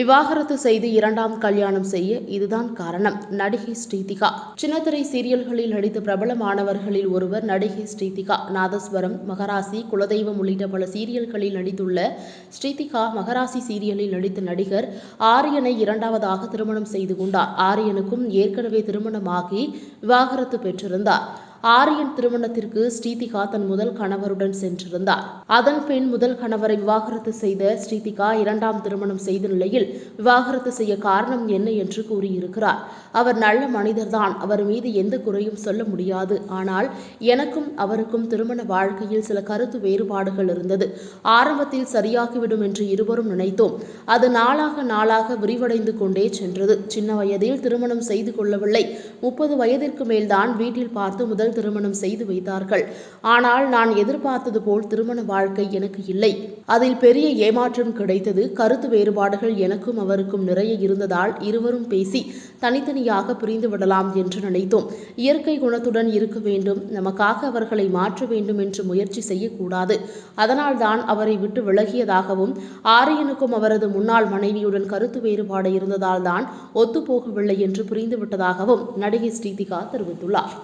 விவாகரத்து செய்து இரண்டாம் கல்யாணம் செய்ய இதுதான் காரணம். நடிகை ஸ்ரீதிகா. சின்னத்திரை சீரியல்களில் நடித்த பிரபலமானவர்களில் ஒருவர் நடிகை ஸ்ரீதிகா. நாதஸ்வரம் மகராசி குலதெய்வம் உள்ளிட்ட பல சீரியல்களில் நடித்துள்ள ஸ்ரீதிகா மகராசி சீரியலில் நடித்த நடிகர் ஆரியனை இரண்டாவதாக திருமணம் செய்து கொண்டார். ஆரியனுக்கும் ஏற்கனவே திருமணமாகி விவாகரத்து பெற்றிருந்தார். ஆரியன் திருமணத்திற்கு ஸ்ரீதிகா தன் முதல் கணவருடன் சென்றிருந்தார் அதன் பின் முதல் கணவரை விவாகரத்து செய்த ஸ்ரீதிகா இரண்டாம் திருமணம் செய்த நிலையில் விவாகரத்து செய்ய காரணம் என்ன என்று கூறியிருக்கிறார். அவர் நல்ல மனிதர்தான். அவர் மீது எந்த குறையும் சொல்ல முடியாது. ஆனால் எனக்கும் அவருக்கும் திருமண வாழ்க்கையில் சில கருத்து வேறுபாடுகள் இருந்தது. ஆரம்பத்தில் சரியாகிவிடும் என்று இருவரும் நினைத்தோம். அது நாளாக நாளாக விரிவடைந்து கொண்டே சென்றது. சின்ன வயதில் திருமணம் செய்து கொள்ளவில்லை. முப்பது வயதிற்கு மேல்தான் வீட்டில் பார்த்து முதல் திருமணம் செய்து வைத்தார்கள். ஆனால் நான் எதிர்பார்த்தது போல் திருமண வாழ்க்கை எனக்கு இல்லை. அதில் பெரிய ஏமாற்றம் கிடைத்தது கருத்து வேறுபாடுகள் எனக்கும் அவருக்கும் நிறைய இருந்ததால் இருவரும் பேசி தனித்தனியாக பிரிந்து விடலாம் என்று நினைத்தோம். இயற்கை குணத்துடன் இருக்க வேண்டும் நமக்காக அவர்களை மாற்ற வேண்டும் என்று முயற்சி செய்யக்கூடாது. அதனால்தான் அவரை விட்டு விலகியதாகவும் ஆரியனுக்கும் அவரது முன்னாள் மனைவியுடன் கருத்து வேறுபாடு இருந்ததால் தான் ஒத்துப்போகவில்லை என்று புரிந்துவிட்டதாகவும் நடிகை ஸ்ரீதிகா தெரிவித்துள்ளார்.